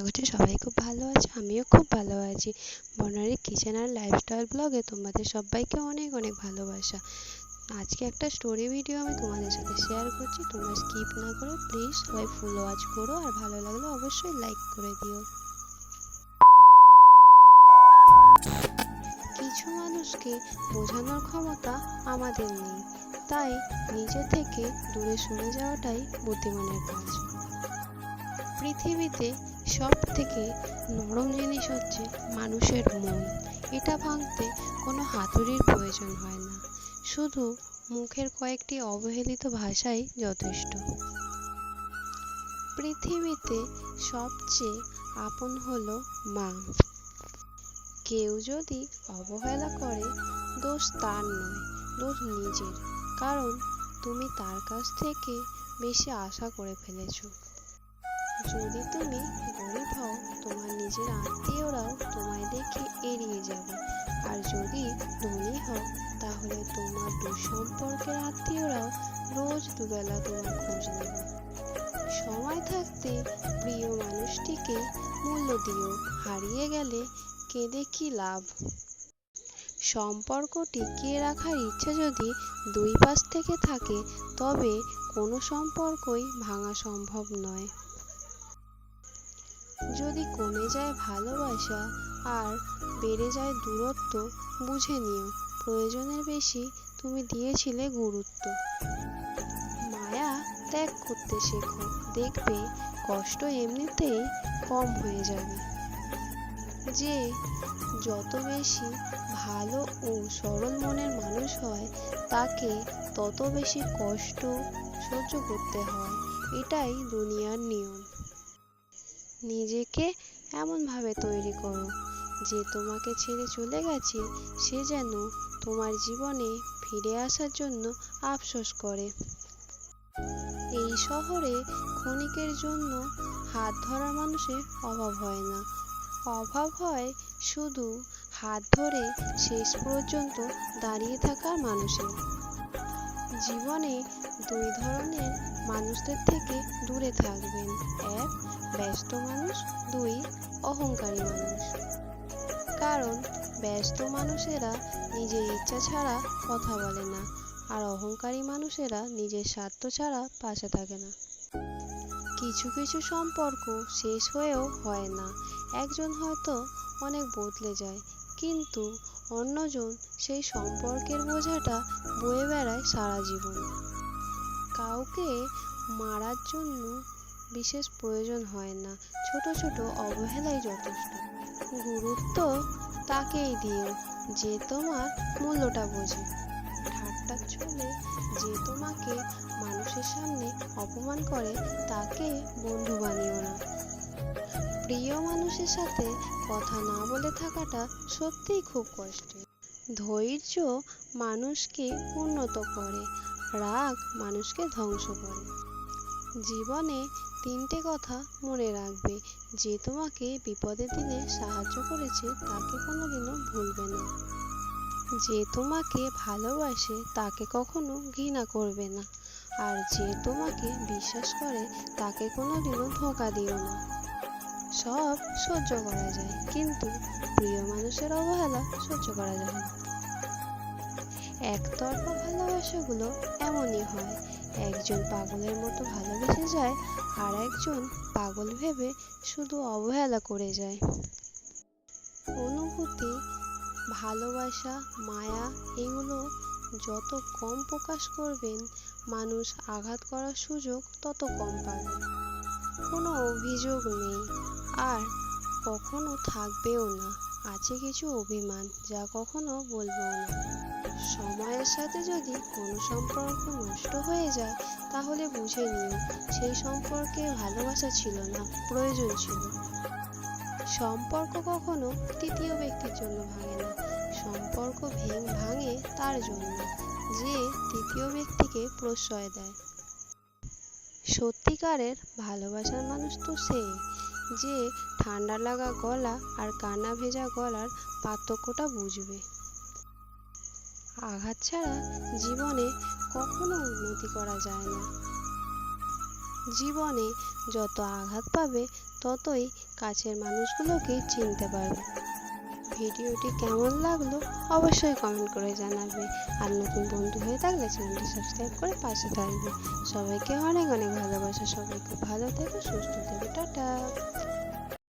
করছি সবাই খুব ভালো আছে, আমিও খুব ভালো আছি। বনারি কিচেন আর লাইফস্টাইল ব্লগে তোমাদের সবাইকে অনেক অনেক ভালোবাসা। আজকে একটা স্টোরি ভিডিও আমি তোমাদের সাথে শেয়ার করছি, তোমরা স্কিপ না করে প্লিজ সবাই ফুল ওয়াচ করো আর ভালো লাগলে অবশ্যই লাইক করে দিও। কিছু মানুষকে বোঝানোর ক্ষমতা আমাদের নেই, তাই নিজে থেকে দূরে সরে যাওয়াটাই বুদ্ধিমানের কাজ। পৃথিবীতে সব থেকে নরম জিনিস হচ্ছে মানুষের মন। এটা ভাঙতে কোনো হাতুড়ির প্রয়োজন হয় না। শুধু মুখের কয়েকটি অবহেলিত ভাষাই যথেষ্ট। পৃথিবীতে সবচেয়ে আপন হলো মা। কেউ যদি অবহেলা করে, দোষ তার নয়, দোষ নিজের। কারণ তুমি তার কাছ থেকে বেশি আশা করে ফেলেছো। যদি তুমি গরিব হও, তোমার নিজের আত্মীয়রাও তোমায় দেখে এড়িয়ে যাবে। আর যদি ধনী হও, তাহলে তোমার দুঃসম্পর্কের আত্মীয়রাও রোজ দুবেলা তোমার খোঁজ নেবে। সময় থাকতে প্রিয় মানুষটিকে মূল্য দিও হারিয়ে গেলে কেঁদে কি লাভ? সম্পর্ক টিকিয়ে রাখার ইচ্ছে যদি দুই পাশ থেকে থাকে, তবে কোনো সম্পর্কই ভাঙা সম্ভব নয়। যদি কমে যায় ভালোবাসা আর বেড়ে যায় দূরত্ব, বুঝে নিও, প্রয়োজনের বেশি তুমি দিয়েছিলে গুরুত্ব। মায়া ত্যাগ করতে শেখো, দেখবে কষ্ট এমনিতেই কম হয়ে যাবে। যে যত বেশি ভালো ও সরল মনের মানুষ হয়, তাকে তত বেশি কষ্ট সহ্য করতে হয়, এটাই দুনিয়ার নিয়ম। নিজেকে এমনভাবে তৈরি করো যে তোমাকে ছেড়ে চলে গেছে, সে যেন তোমার জীবনে ফিরে আসার জন্য আফসোস করে। এই শহরে ক্ষণিকের জন্য হাত ধরা মানুষের অভাব হয় না। অভাব হয় শুধু হাত ধরে শেষ পর্যন্ত দাঁড়িয়ে থাকা মানুষের। জীবনে দুই ধরনের মানুষদের থেকে দূরে থাকবেন। এক, ব্যস্ত মানুষ। দুই, অহংকারী মানুষ। কারণ, ব্যস্ত মানুষেরা নিজের ইচ্ছা ছাড়া কথা বলে না, আর অহংকারী মানুষেরা নিজের স্বার্থ ছাড়া পাশে থাকে না। কিছু কিছু সম্পর্ক শেষ হয়েও হয় না। একজন হয়তো অনেক বদলে যায়, কিন্তু অন্যজন সেই সম্পর্কের বোঝাটা বয়ে বেড়ায় সারা জীবন। কাউকে মারার জন্য বিশেষ প্রয়োজন হয় না। ছোট ছোট অবহেলাই যথেষ্ট। গুরুত্ব তাকেই দিও যে তোমার মূল্যটা বোঝে। ঠাট্টার ছলে যে তোমাকে মানুষের সামনে অপমান করে, তাকে বন্ধু বানিও না। প্রিয় মানুষের সাথে কথা না বলে থাকাটা সত্যিই খুব কষ্টের। ধৈর্য মানুষকে উন্নত করে। রাগ মানুষকে ধ্বংস করে। জীবনে তিনটে কথা মনে রাখবে। যে তোমাকে বিপদের দিনে সাহায্য করেছে, তাকে কোনোদিনও ভুলবে না। যে তোমাকে ভালোবাসে, তাকে কখনো ঘৃণা করবে না। আর যে তোমাকে বিশ্বাস করে, তাকে কোনোদিনও ধোঁকা দিও না। সব সহ্য করা যায়, কিন্তু প্রিয় মানুষের অবহেলা সহ্য করা যায় না। একতরফা ভালোবাসাগুলো এমনই হয়। একজন পাগলের মতো ভালোবেসে যায় আর একজন পাগল ভেবে শুধু অবহেলা করে যায়। অনুভূতি, ভালোবাসা, মায়া, এগুলো যত কম প্রকাশ করবেন, মানুষ আঘাত করার সুযোগ তত কম পাবে। কোনো অভিযোগ নেই, আর কখনো থাকবেও না। আছে কিছু অভিমান যা কখনো বলব না। সময়ের সাথে যদি কোনো সম্পর্ক নষ্ট হয়ে যায়, তাহলে বুঝে নিও সেই সম্পর্কে ভালোবাসা ছিল না, প্রয়োজন ছিল। সম্পর্ক কখনো তৃতীয় ব্যক্তির জন্য ভাঙে না। সম্পর্ক ভেঙ ভাঙে তার জন্য, যে তৃতীয় ব্যক্তিকে প্রশ্রয় দেয়। সত্যিকারের ভালোবাসার মানুষ তো সেই যে ঠান্ডা লাগা গলা আর কানা ভেজা গলার পার্থক্যটা বুঝবে। আঘাত ছাড়া জীবনে কখনো উন্নতি করা যায় না। জীবনে যত আঘাত পাবে, ততই কাছের মানুষগুলোকে চিনতে পারবে। ভিডিওটি কেমন লাগল অবশ্যই কমেন্ট করে জানাবে। আর নতুন বন্ধু হয়ে থাকলে চ্যানেলটি সাবস্ক্রাইব করে পাশে থাকবে। সবাইকে অনেক অনেক ভালোবাসা। সবাইকে ভালো থেকো, সুস্থ থেকো, টাটা।